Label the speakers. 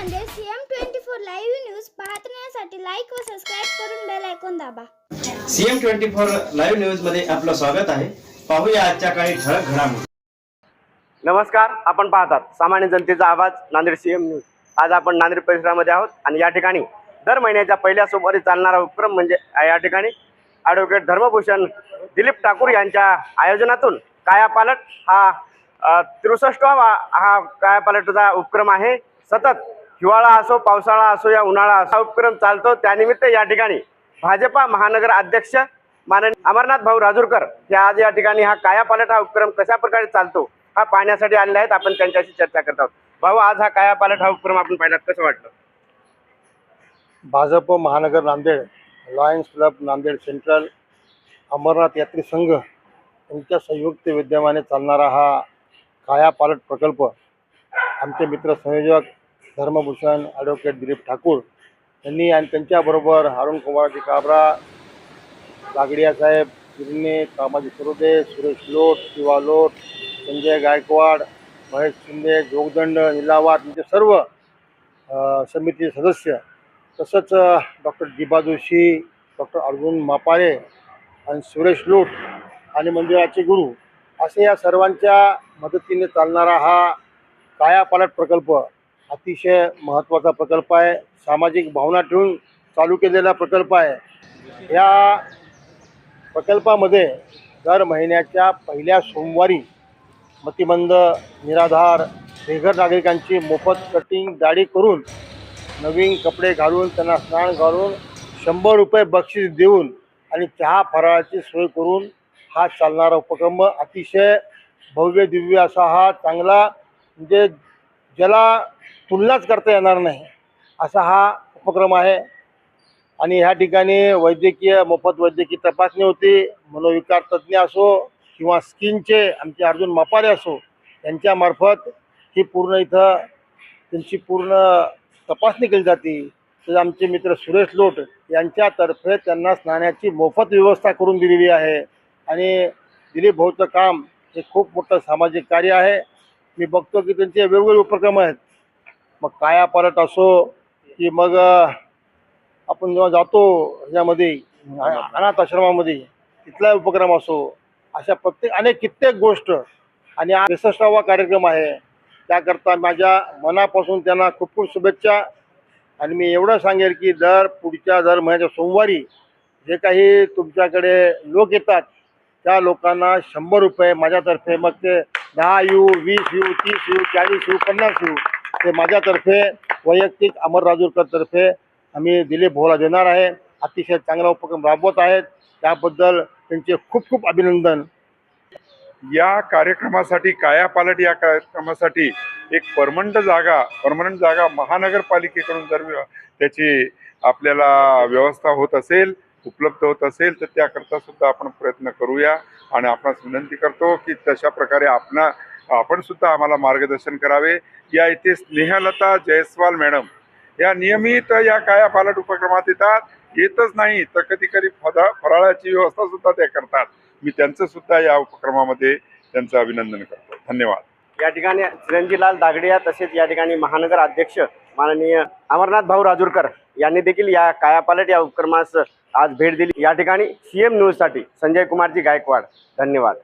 Speaker 1: Nanded CM twenty four live news पाहण्यासाठी like व subscribe करून बेल ऐकून दाबा.
Speaker 2: सीएम ट्वेंटी फोर लाईव्ह न्यूजमध्ये आपलं स्वागत आहे. पाहूया आजच्या काही ठळक घडामोडी.
Speaker 3: नमस्कार आपण पाहतात सामान्य जनतेचा आवाज नांदेड सीएम न्यूज आज आपण नांदेड परिसरामध्ये आहोत आणि या ठिकाणी दर महिन्याच्या पहिल्या सोमवारी चालणारा उपक्रम म्हणजे या ठिकाणी ॲडव्होकेट धर्मभूषण दिलीप ठाकूर यांच्या आयोजनातून कायापालट हा त्रेसष्टवा हा कायापालटचा उपक्रम आहे. सतत हिवाळा असो पावसाळा असो या उन्हाळा असो हा उपक्रम चालतो. त्यानिमित्त या ठिकाणी भाजपा महानगर अध्यक्ष माननीय अमरनाथ भाऊ राजूरकर हे आज या ठिकाणी हा कायापालट हा उपक्रम कशा प्रकारे चालतो हा पाहण्यासाठी आलेले आहेत. आपण त्यांच्याशी चर्चा करत आहोत. भाऊ आज हा कायापालट हा उपक्रम आपण पाहिलात कसं वाटलं?
Speaker 4: भाजप महानगर Nanded Lions Club Nanded central Amarnath Yatri Sangh यांच्या संयुक्त विद्यमाने चालणारा हा कायापालट प्रकल्प आमचे मित्र संयोजक धर्मभूषण ॲडव्होकेट दिलीप ठाकूर यांनी आणि त्यांच्याबरोबर हारुण कुमारजी काबरा लागडिया साहेब गिरणे कामाजी सरोदे सुरेश लोट शिवा लोट संजय गायकवाड महेश शिंदे जोगदंड निलावात म्हणजे सर्व समितीचे सदस्य तसंच डॉक्टर दिबा जोशी डॉक्टर अर्जुन मापाळे आणि सुरेश लोट आणि मंदिराचे गुरु असे या सर्वांच्या मदतीने चालणारा हा कायापालट प्रकल्प अतिशय महत्त्वाचा प्रकल्प आहे. सामाजिक भावना ठेवून चालू केलेला प्रकल्प आहे. या प्रकल्पामध्ये दर महिन्याच्या पहिल्या सोमवारी मतिमंद निराधार बेघर नागरिकांची मोफत कटिंग दाढी करून नवीन कपडे घालून त्यांना स्नान घालून शंभर रुपये बक्षीस देऊन आणि चहा फराळाची सोय करून हा चालणारा उपक्रम अतिशय भव्य दिव्य असा हा चांगला म्हणजे ज्याला तुलनाच करता येणार नाही. असा हा उपक्रम आहे. आणि ह्या ठिकाणी वैद्यकीय मोफत वैद्यकीय तपासणी होती. मनोविकार तज्ज्ञ असो किंवा स्किनचे आमचे अर्जुन मापारे असो यांच्यामार्फत ही पूर्ण इथं त्यांची पूर्ण तपासणी केली जाते. तर आमचे मित्र सुरेश लोट यांच्यातर्फे त्यांना स्नानाची मोफत व्यवस्था करून दिलेली आहे. आणि दिलीप भाऊचं काम हे खूप मोठं सामाजिक कार्य आहे. मी बघतो की त्यांचे वेगवेगळे उपक्रम आहेत. मग काया परत असो की मग आपण जेव्हा जातो ह्यामध्ये अनाथ आश्रमामध्ये तिथला उपक्रम असो अशा प्रत्येक अनेक कित्येक गोष्ट. आणि हा कार्यक्रम आहे. त्याकरता माझ्या मनापासून त्यांना खूप खूप शुभेच्छा. आणि मी एवढं सांगेल की दर पुढच्या दर महिन्याच्या सोमवारी जे काही तुमच्याकडे लोक येतात त्या लोकांना शंभर रुपये माझ्यातर्फे. मग ते दहा यू वीस येऊ तीस येऊ चाळीस यू पन्नास यू ते माझ्यातर्फे वैयक्तिक अमर राजूरकरतर्फे आम्ही दिलीप भोला देणार आहे. अतिशय चांगला उपक्रम राबवत आहेत. त्याबद्दल त्यांचे खूप खूप अभिनंदन.
Speaker 5: या कार्यक्रमासाठी कायापालट या कार्यक्रमासाठी एक परमनंट जागा परमनंट जागा महानगरपालिकेकडून जर त्याची आपल्याला व्यवस्था होत असेल उपलब्ध होत असेल तर त्याकरता सुद्धा आपण प्रयत्न करूया. आणि आपणास विनंती करतो की तशा प्रकारे आपणा आपण सुद्धा आम्हाला मार्गदर्शन करावे. या इथे स्नेहलता जयस्वाल मॅडम. या नियमित या कायापालट उपक्रमात येतात. येतच नाही तर कधी कधी फरा फराळाची व्यवस्था सुद्धा त्या करतात. मी त्यांचं सुद्धा या उपक्रमामध्ये त्यांचं अभिनंदन करतो. धन्यवाद.
Speaker 3: या ठिकाणी चिरंजीलाल दागडिया तसेच या ठिकाणी महानगर अध्यक्ष माननीय अमरनाथ भाऊ राजूरकर यांनी देखील या कायापालट या उपक्रमास आज भेट दिली. या ठिकाणी सीएम न्यूजसाठी संजय कुमारजी गायकवाड. धन्यवाद.